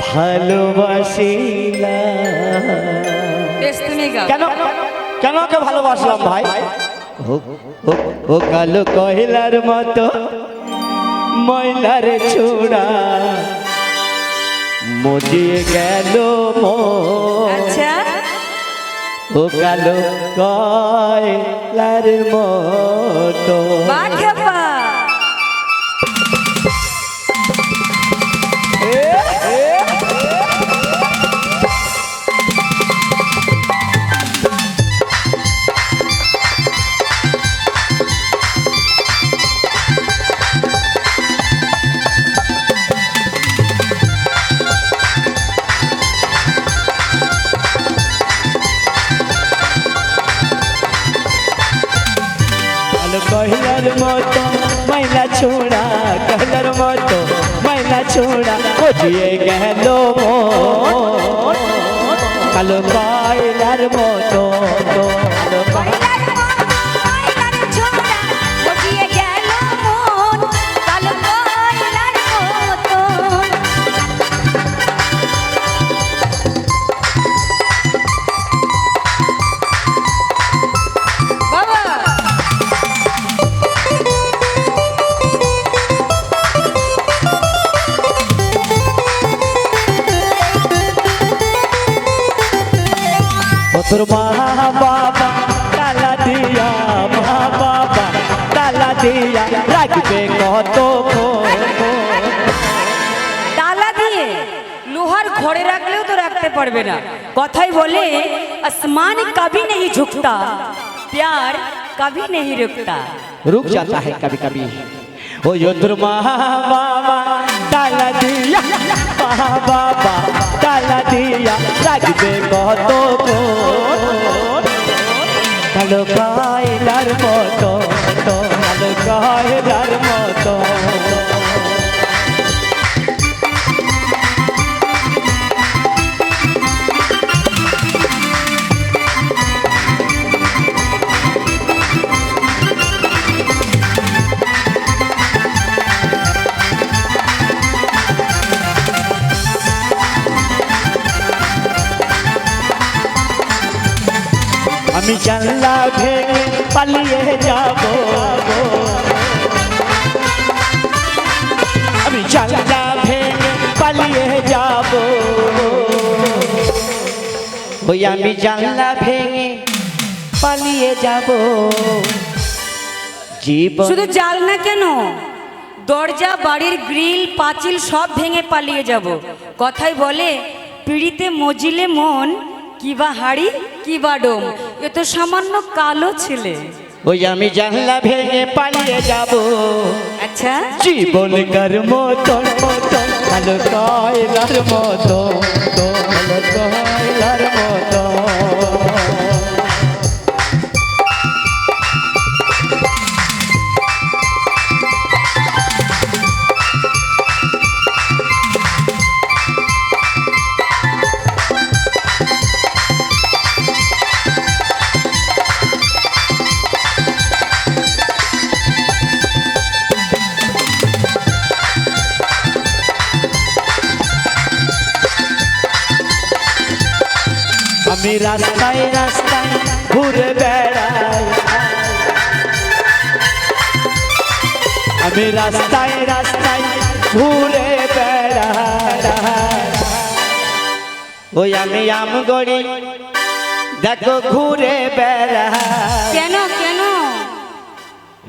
ভালোবাসিলাম। কেন? কেন ওকে ভালোবাসলাম ভাই? ও- কালো কহিলার মতো ময়লার ছোড়া মজিয়ে গেল আচ্ছা। ও কালো কয়লার মতো কহিলার মতো মাইলা ছোড়া কহিলার মতো মাইলা ছোড়া বুঝিয়ে গেল কালো কয়লার মতো তালা দিয়ে লোহার ঘরে রাখলেও তো রাখতে পারবে না। কথাই বলে আসমান কবি নেই ঝুকতা প্যার কবি নেই রুকতা। রুক जाता है कभी कभी ओ योद्रमा बाबा তালা দিয়া বাবা তালা দিয়া রাখবে কত কালো কয়লার মতো আমি জানলা ভেঙে পালিয়ে যাব। আমি জানলা ভেঙে পালিয়ে যাব। ওই আমি জানলা ভেঙে পালিয়ে যাব। জীবন শুধু জাল না কেন? দরজা, বাড়ির গ্রিল, পাঁচিল সব ভেঙে পালিয়ে যাব। কথাই বলে, পিড়িতে মজিলে মন কিবা হাড়ি কিবা ডোম। এ তো সামান্য কালো ছেলে। ওই আমি জানলা ভেঙে পালিয়ে যাব। আচ্ছা। জীবন কর্ম মতন মতন কালো কয়লার মতো আমি রাস্তায় রাস্তায় ঘুরে বেড়াই। আমি রাস্তায় রাস্তায় ঘুরে বেড়াই। ওই আমি আম গড়ি দেখো ঘুরে কেন কেন?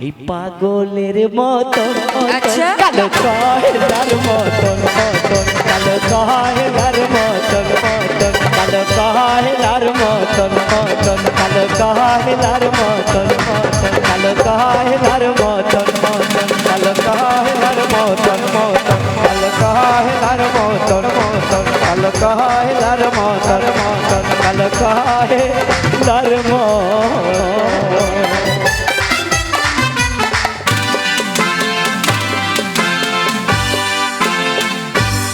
এই পাগলের মতন আচ্ছা। কালো কয়লার মতন মতন কালো কয়লার মতন মতন কালো কয়লার মতন মতন কালো কয়লার মতন মতন কালো কয়লার মতন মতন কালো কয়লার মতন মতন কালো কয়লার মতন মতন কালো কয়লার মতন মতন কালো কয়লার মতন